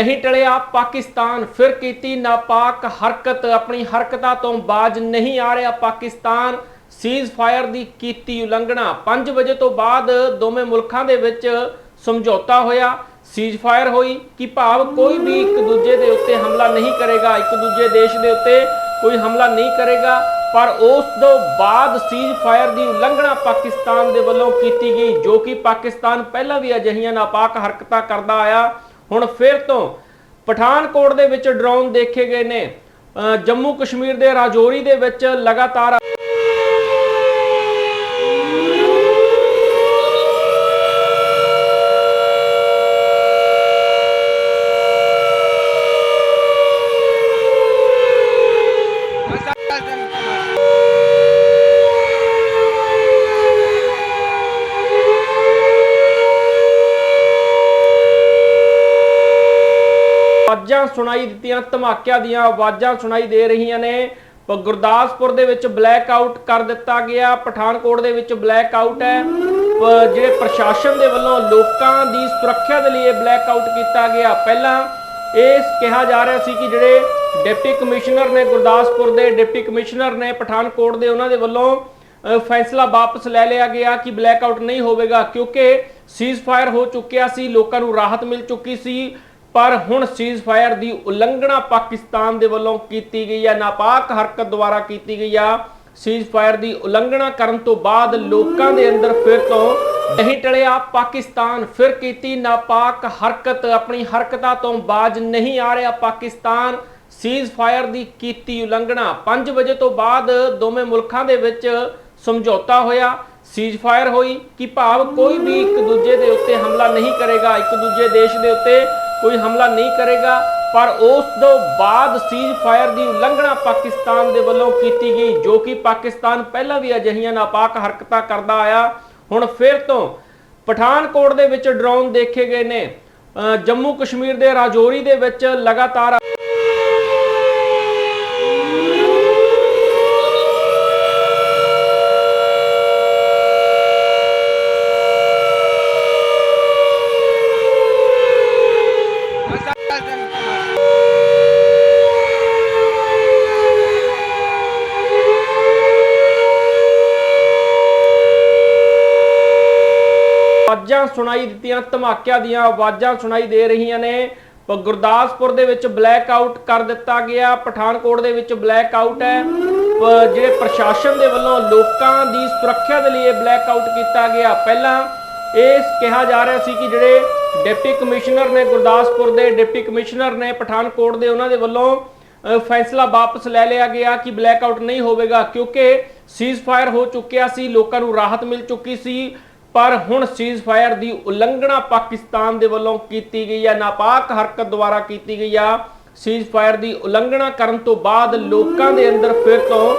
ਨਹੀਂ ਟਲਿਆ, ਪਾਕਿਸਤਾਨ ਫਿਰ ਕੀਤੀ ਨਾਪਾਕ ਹਰਕਤ। ਆਪਣੀ ਹਰਕਤਾਂ ਤੋਂ ਬਾਜ ਨਹੀਂ ਆ ਰਿਹਾ ਪਾਕਿਸਤਾਨ। ਸੀਜ਼ ਫਾਇਰ ਦੀ ਕੀਤੀ ਉਲੰਘਣਾ। 5 ਵਜੇ ਤੋਂ ਬਾਅਦ ਦੋਵੇਂ ਮੁਲਕਾਂ ਦੇ ਵਿੱਚ ਸਮਝੌਤਾ ਹੋਇਆ। ਸੀਜ਼ ਫਾਇਰ ਹੋਈ ਕਿ ਭਾਵ ਕੋਈ ਵੀ ਇੱਕ ਦੂਜੇ ਦੇ ਉੱਤੇ ਹਮਲਾ ਨਹੀਂ ਕਰੇਗਾ। ਇੱਕ ਦੂਜੇ ਦੇਸ਼ ਦੇ ਉੱਤੇ ਕੋਈ ਹਮਲਾ ਨਹੀਂ ਕਰੇਗਾ। ਪਰ ਉਸ ਤੋਂ ਬਾਅਦ ਸੀਜ਼ ਫਾਇਰ ਦੀ ਉਲੰਘਣਾ ਪਾਕਿਸਤਾਨ ਦੇ ਵੱਲੋਂ ਕੀਤੀ ਗਈ, ਜੋ ਕਿ ਪਾਕਿਸਤਾਨ ਪਹਿਲਾਂ ਵੀ ਅਜਿਹੀਆਂ ਨਾਪਾਕ ਹਰਕਤਾਂ ਕਰਦਾ ਆਇਆ। ਹੁਣ ਫਿਰ ਤੋਂ ਪਠਾਨਕੋਟ ਦੇ ਵਿੱਚ ਡਰੋਨ ਦੇਖੇ ਗਏ ਨੇ। ਜੰਮੂ ਕਸ਼ਮੀਰ ਦੇ ਰਾਜੌਰੀ ਦੇ ਵਿੱਚ ਲਗਾਤਾਰ ਆਵਾਜ਼ਾਂ ਸੁਣਾਈ ਦਿੱਤੀਆਂ ਧਮਾਕਿਆਂ ਦੀਆਂ ਆਵਾਜ਼ਾਂ ਸੁਣਾਈ ਦੇ ਰਹੀਆਂ ਨੇ। ਗੁਰਦਾਸਪੁਰ ਦੇ ਵਿੱਚ ਬਲੈਕ ਆਊਟ ਕਰ ਦਿੱਤਾ ਗਿਆ। ਪਠਾਨਕੋਟ ਦੇ ਵਿੱਚ ਬਲੈਕ ਆਊਟ ਹੈ। ਜਿਹੜੇ ਪ੍ਰਸ਼ਾਸਨ ਦੇ ਵੱਲੋਂ ਲੋਕਾਂ ਦੀ ਸੁਰੱਖਿਆ ਦੇ ਲਈ ਬਲੈਕ ਆਊਟ ਕੀਤਾ ਗਿਆ। ਪਹਿਲਾਂ ਇਹ ਕਿਹਾ ਜਾ ਰਿਹਾ ਸੀ ਕਿ ਜਿਹੜੇ ਡਿਪਟੀ ਕਮਿਸ਼ਨਰ ਨੇ ਗੁਰਦਾਸਪੁਰ ਦੇ ਡਿਪਟੀ ਕਮਿਸ਼ਨਰ ਨੇ ਪਠਾਨਕੋਟ ਦੇ ਉਹਨਾਂ ਦੇ ਵੱਲੋਂ ਅ, ਫੈਸਲਾ ਵਾਪਸ ਲੈ ਲਿਆ ਗਿਆ ਕਿ ਬਲੈਕ ਆਊਟ ਨਹੀਂ ਹੋਵੇਗਾ ਕਿਉਂਕਿ ਸੀਜ਼ ਫਾਇਰ ਹੋ ਚੁੱਕਿਆ ਸੀ ਲੋਕਾਂ ਨੂੰ ਰਾਹਤ ਮਿਲ ਚੁੱਕੀ ਸੀ। ਪਰ ਹੁਣ ਸੀਜ਼ ਫਾਇਰ ਦੀ ਉਲੰਘਣਾ ਪਾਕਿਸਤਾਨ ਦੇ ਵੱਲੋਂ ਕੀਤੀ ਗਈ ਹੈ ਨਾਪਾਕ ਹਰਕਤ ਦੁਆਰਾ ਕੀਤੀ ਗਈ ਆ। ਸੀਜ਼ ਫਾਇਰ ਦੀ ਉਲੰਘਣਾ ਕਰਨ ਤੋਂ ਬਾਅਦ ਲੋਕਾਂ ਦੇ ਅੰਦਰ ਫਿਰ ਤੋਂ ਨਹੀਂ ਟਲਿਆ, ਪਾਕਿਸਤਾਨ ਫਿਰ ਕੀਤੀ ਨਾਪਾਕ ਹਰਕਤ। ਆਪਣੀ ਹਰਕਤਾਂ ਤੋਂ ਬਾਜ ਨਹੀਂ ਆ ਰਿਹਾ ਪਾਕਿਸਤਾਨ। ਸੀਜ਼ ਫਾਇਰ ਦੀ ਕੀਤੀ ਉਲੰਘਣਾ 5 ਵਜੇ ਤੋਂ ਬਾਅਦ ਦੋਵੇਂ ਮੁਲਕਾਂ ਦੇ ਵਿੱਚ ਸਮਝੌਤਾ ਹੋਇਆ। ਸੀਜ਼ ਫਾਇਰ ਹੋਈ ਕਿ ਭਾਵ ਕੋਈ ਵੀ ਇੱਕ ਦੂਜੇ ਦੇ ਉੱਤੇ ਹਮਲਾ ਨਹੀਂ ਕਰੇਗਾ, ਇੱਕ ਦੂਜੇ ਦੇਸ਼ ਦੇ ਉੱਤੇ ਕੋਈ ਹਮਲਾ ਨਹੀਂ ਕਰੇਗਾ ਪਰ ਉਸ ਤੋਂ ਬਾਅਦ ਸੀਜ਼ ਫਾਇਰ ਦੀ ਉਲੰਘਣਾ ਪਾਕਿਸਤਾਨ ਦੇ ਵੱਲੋਂ ਕੀਤੀ ਗਈ ਜੋ ਕਿ ਪਾਕਿਸਤਾਨ ਪਹਿਲਾਂ ਵੀ ਅਜਿਹੀਆਂ ਨਾਪਾਕ ਹਰਕਤਾਂ ਕਰਦਾ ਆਇਆ। ਹੁਣ ਫਿਰ ਤੋਂ ਪਠਾਨਕੋਟ ਦੇ ਵਿੱਚ ਡਰੋਨ ਦੇਖੇ ਗਏ ਨੇ। ਅ, ਜੰਮੂ ਕਸ਼ਮੀਰ ਦੇ ਰਾਜੌਰੀ ਦੇ ਵਿੱਚ ਲਗਾਤਾਰ ਆਵਾਜ਼ਾਂ ਸੁਣਾਈ ਦਿੱਤੀਆਂ ਧਮਾਕਿਆਂ ਦੀਆਂ ਆਵਾਜ਼ਾਂ ਸੁਣਾਈ ਦੇ ਰਹੀਆਂ ਨੇ। ਗੁਰਦਾਸਪੁਰ ਦੇ ਵਿੱਚ ਬਲੈਕ ਆਊਟ ਕਰ ਦਿੱਤਾ ਗਿਆ। ਪਠਾਨਕੋਟ ਦੇ ਵਿੱਚ ਬਲੈਕ ਆਊਟ ਹੈ। ਜਿਹੜੇ ਪ੍ਰਸ਼ਾਸਨ ਦੇ ਵੱਲੋਂ ਲੋਕਾਂ ਦੀ ਸੁਰੱਖਿਆ ਦੇ ਲਈ ਬਲੈਕ ਆਊਟ ਕੀਤਾ ਗਿਆ। ਪਹਿਲਾਂ ਇਹ ਕਿਹਾ ਜਾ ਰਿਹਾ ਸੀ ਕਿ ਜਿਹੜੇ ਡਿਪਟੀ ਕਮਿਸ਼ਨਰ ਨੇ ਗੁਰਦਾਸਪੁਰ ਦੇ ਡਿਪਟੀ ਕਮਿਸ਼ਨਰ ਨੇ ਪਠਾਨਕੋਟ ਦੇ ਉਹਨਾਂ ਦੇ ਵੱਲੋਂ ਅ, ਫੈਸਲਾ ਵਾਪਸ ਲੈ ਲਿਆ ਗਿਆ ਕਿ ਬਲੈਕ ਆਊਟ ਨਹੀਂ ਹੋਵੇਗਾ ਕਿਉਂਕਿ ਸੀਜ਼ ਫਾਇਰ ਹੋ ਚੁੱਕਿਆ ਸੀ ਲੋਕਾਂ ਨੂੰ ਰਾਹਤ ਮਿਲ ਚੁੱਕੀ ਸੀ। ਪਰ ਹੁਣ ਸੀਜ਼ ਫਾਇਰ ਦੀ ਉਲੰਘਣਾ ਪਾਕਿਸਤਾਨ ਦੇ ਵੱਲੋਂ ਕੀਤੀ ਗਈ ਹੈ ਨਾਪਾਕ ਹਰਕਤ ਦੁਆਰਾ ਕੀਤੀ ਗਈ ਆ। ਸੀਜ਼ ਫਾਇਰ ਦੀ ਉਲੰਘਣਾ ਕਰਨ ਤੋਂ ਬਾਅਦ ਲੋਕਾਂ ਦੇ ਅੰਦਰ ਫਿਰ ਤੋਂ